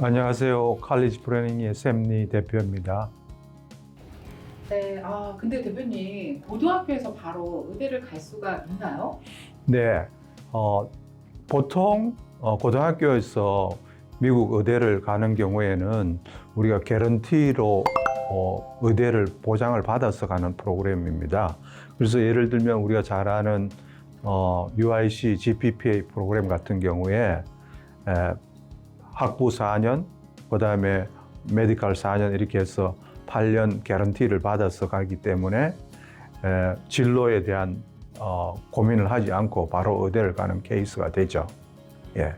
안녕하세요. 칼리지 플래닝의 샘니 대표입니다. 네, 아 근데 대표님 고등학교에서 바로 의대를 갈 수가 있나요? 네, 어, 보통 어, 고등학교에서 미국 의대를 가는 경우에는 우리가 개런티로 어, 의대를 보장을 받아서 가는 프로그램입니다. 그래서 예를 들면 우리가 잘 아는 어, UIC GPPA 프로그램 같은 경우에 에, 학부 4년, 그 다음에 메디컬 4년 이렇게 해서 8년 개런티를 받아서 가기 때문에 에, 진로에 대한 어, 고민을 하지 않고 바로 의대를 가는 케이스가 되죠. 예.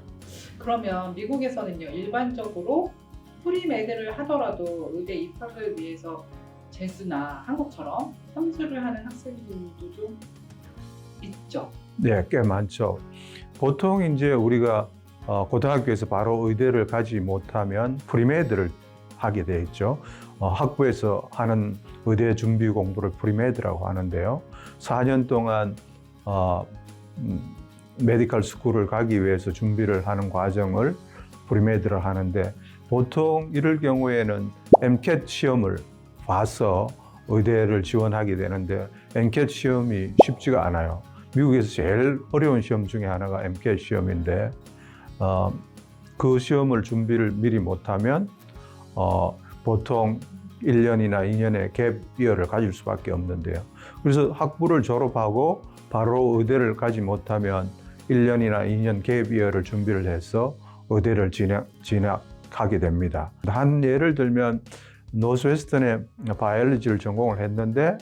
그러면 미국에서는요 일반적으로 프리메드를 하더라도 의대 입학을 위해서 재수나 한국처럼 삼수를 하는 학생들도 좀 있죠. 네, 꽤 많죠. 보통 이제 우리가 어, 고등학교에서 바로 의대를 가지 못하면 프리메드를 하게 돼 있죠. 어, 학부에서 하는 의대 준비 공부를 프리메드라고 하는데요. 4년 동안 어, 음, 메디컬 스쿨을 가기 위해서 준비를 하는 과정을 프리메드를 하는데 보통 이럴 경우에는 MCAT 시험을 봐서 의대를 지원하게 되는데 MCAT 시험이 쉽지가 않아요. 미국에서 제일 어려운 시험 중에 하나가 MCAT 시험인데 어, 그 시험을 준비를 미리 못하면 어, 보통 1년이나 2년의 갭 이어를 가질 수밖에 없는데요. 그래서 학부를 졸업하고 바로 의대를 가지 못하면 1년이나 2년 갭 이어를 준비를 해서 의대를 진학, 진학하게 됩니다. 한 예를 들면 노스웨스턴에 바이올로지를 전공을 했는데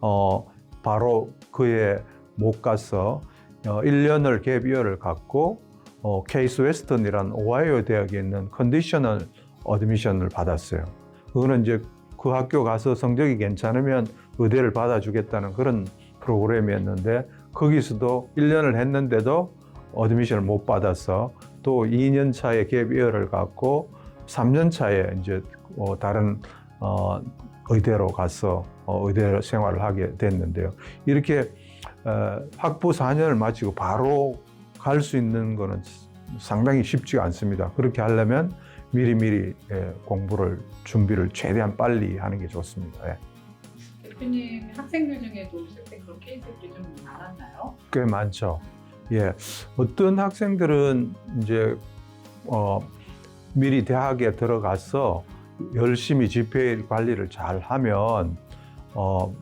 어, 바로 그에 못 가서 어, 1년을 갭 이어를 갖고 어, 케이스 웨스턴이란 오하이오 대학에 있는 컨디셔널 어드미션을 받았어요. 그거는 이제 그 학교 가서 성적이 괜찮으면 의대를 받아주겠다는 그런 프로그램이었는데 거기서도 1년을 했는데도 어드미션을 못 받아서 또 2년 차에 갭 이어를 갖고 3년 차에 이제 어, 다른 어, 의대로 가서 어, 의대 생활을 하게 됐는데요. 이렇게 어, 학부 4년을 마치고 바로 갈수 있는 거는 상당히 쉽지가 않습니다. 그렇게 하려면 미리미리 예, 공부를 준비를 최대한 빨리 하는 게 좋습니다. 예. 대표님 학생들 중에도 때 그런 케이스들이 좀 많았나요? 꽤 많죠. 예, 어떤 학생들은 이제 어, 미리 대학에 들어가서 열심히 GPA 관리를 잘 하면 어,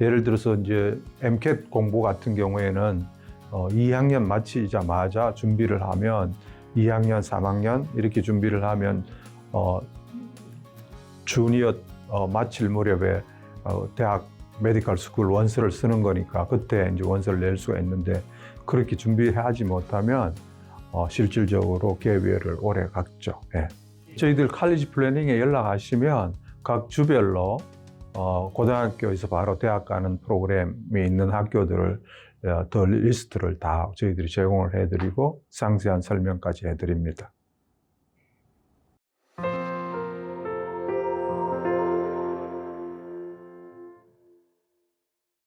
예를 들어서 이제 MCAT 공부 같은 경우에는 어, 2학년 마치자마자 준비를 하면 2학년, 3학년 이렇게 준비를 하면 어, 주니어 어, 마칠 무렵에 어, 대학 메디컬 스쿨 원서를 쓰는 거니까 그때 이제 원서를 낼 수가 있는데 그렇게 준비하지 못하면 어, 실질적으로 갭이어를 오래 갔죠. 예. 저희들 칼리지 플래닝에 연락하시면 각 주별로 어, 고등학교에서 바로 대학 가는 프로그램이 있는 학교들을 어, 더 리스트를 다 저희들이 제공을 해드리고 상세한 설명까지 해드립니다.